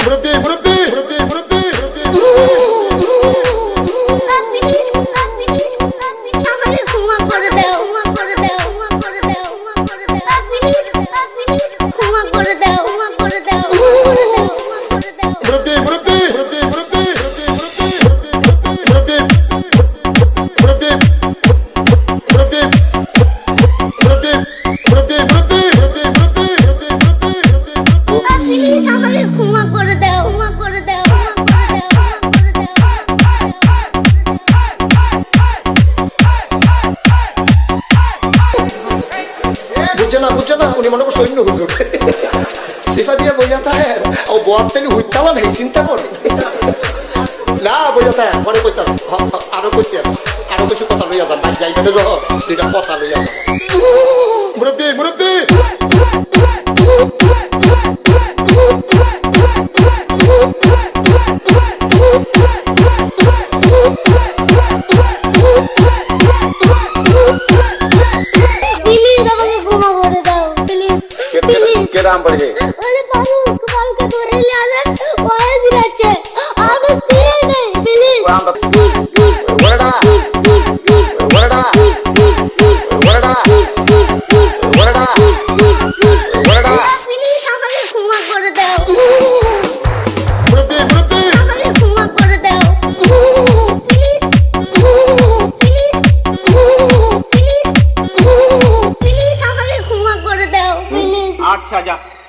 What up, man? What up, Murabbi. বুঝছে না উনি মনে করছে অন্য হুজুর সেটা দিয়ে বইয়া তাহে ও বোয়ার তেলি হুইতালা নেই, চিন্তা করে। না, বইয়া তাহে পরে কইতাস আরও কইতাস আরও কিছু কথা লইয়া যান রহ দুইটা কথা লইয়া মুরব্বী, মুরব্বি। કેદામ પડશે અરે પારું કપાલ કે દોરે લે આદર ઓય વિરાચે આમ તીરે નહીં પેલી नाट हज़ार।